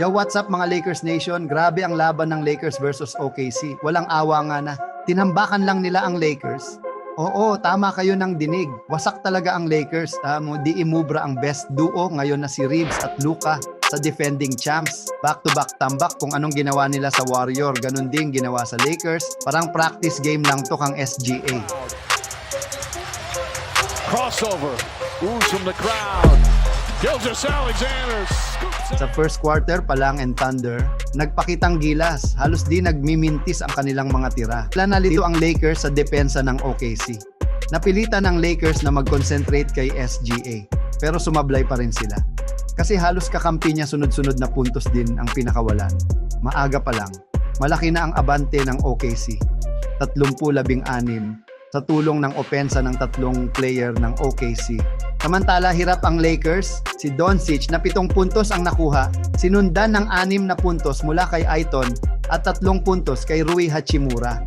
Yo, what's up mga Lakers Nation? Grabe ang laban ng Lakers versus OKC. Walang awa nga na. Tinambakan lang nila ang Lakers. Oo, tama kayo ng dinig. Wasak talaga ang Lakers. Tamo, di imubra ang best duo ngayon na si Reeves at Luka sa defending champs. Back-to-back tambak kung anong ginawa nila sa Warrior, ganun din ginawa sa Lakers. Parang practice game lang to kang SGA. Crossover. Ooze from the crowd. Gilgis Alexander. Sa first quarter pa lang and Thunder, nagpakitang gilas. Halos di nagmimintis ang kanilang mga tira. Wala nalito ang Lakers sa depensa ng OKC. Napilitan ng Lakers na mag-concentrate kay SGA, pero sumablay pa rin sila. Kasi halos kakampi niya sunod-sunod na puntos din ang pinakawalan. Maaga pa lang, malaki na ang abante ng OKC. 30-16 sa tulong ng opensa ng tatlong player ng OKC. Samantala, hirap ang Lakers. Si Doncic na pitong puntos ang nakuha, sinundan ng anim na puntos mula kay Aiton at tatlong puntos kay Rui Hachimura.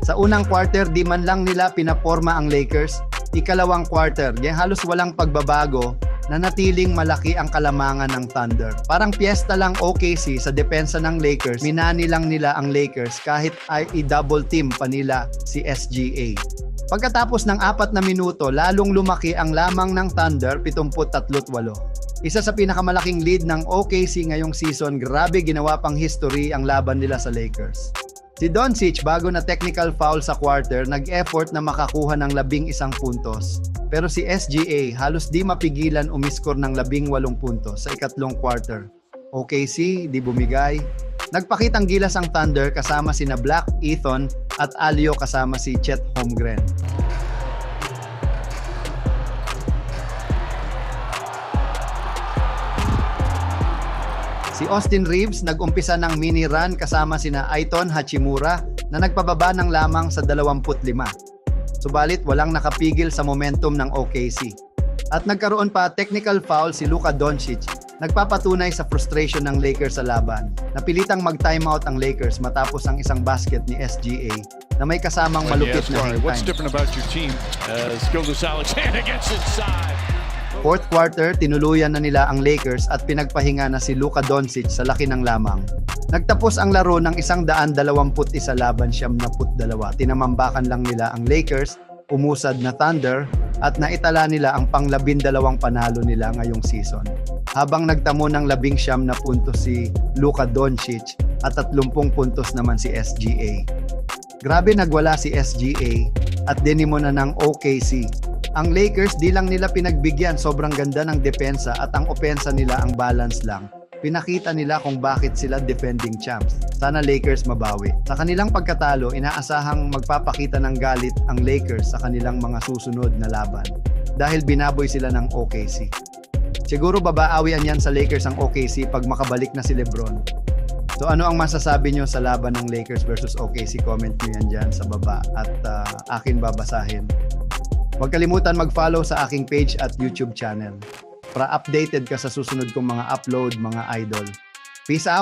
Sa unang quarter, di man lang nila pinaporma ang Lakers. Ikalawang quarter, di halos walang pagbabago na natiling malaki ang kalamangan ng Thunder. Parang piyesta lang OKC sa depensa ng Lakers. Minani lang nila ang Lakers kahit ay i-double team pa nila si SGA. Pagkatapos ng apat na minuto, lalong lumaki ang lamang ng Thunder 73-8. Isa sa pinakamalaking lead ng OKC ngayong season, grabe ginawa pang history ang laban nila sa Lakers. Si Doncic bago na technical foul sa quarter, nag-effort na makakuha ng labing isang puntos. Pero si SGA halos di mapigilan umiskor ng labing walong puntos sa ikatlong quarter. OKC, di bumigay. Nagpakitang gilas ang Thunder kasama sina Black, Ethan at Alio kasama si Chet Holmgren. Si Austin Reeves nag-umpisa ng mini run kasama sina Aiton Hachimura na nagpababa ng lamang sa 25. Subalit walang nakapigil sa momentum ng OKC. At nagkaroon pa technical foul si Luka Doncic nagpapatunay sa frustration ng Lakers sa laban. Napilitang mag-timeout ang Lakers matapos ang isang basket ni SGA na may kasamang malupit na hang what's time. different about your team as Gilgis Alexander gets inside? Fourth quarter, tinuluyan na nila ang Lakers at pinagpahinga na si Luka Doncic sa laki ng lamang. Nagtapos ang laro ng isang daan dalawamput isa laban siyam na put dalawa. Tinamambakan lang nila ang Lakers, umusad na Thunder, at naitala nila ang panglabindalawang panalo nila ngayong season. Habang nagtamo ng labing siyam na puntos si Luka Doncic at 30 puntos naman si SGA. Grabe nagwala si SGA at dinimo na ng OKC. Ang Lakers di lang nila pinagbigyan, sobrang ganda ng depensa at ang opensa nila ang balance lang. Pinakita nila kung bakit sila defending champs. Sana Lakers mabawi. Sa kanilang pagkatalo, inaasahang magpapakita ng galit ang Lakers sa kanilang mga susunod na laban dahil binaboy sila ng OKC. Siguro babaawian yan sa Lakers ang OKC pag makabalik na si Lebron. So ano ang masasabi nyo sa laban ng Lakers versus OKC? Comment nyo yan dyan sa baba at ah, akin babasahin. Huwag kalimutan mag-follow sa aking page at YouTube channel para updated ka sa susunod kong mga upload, mga idol. Peace out!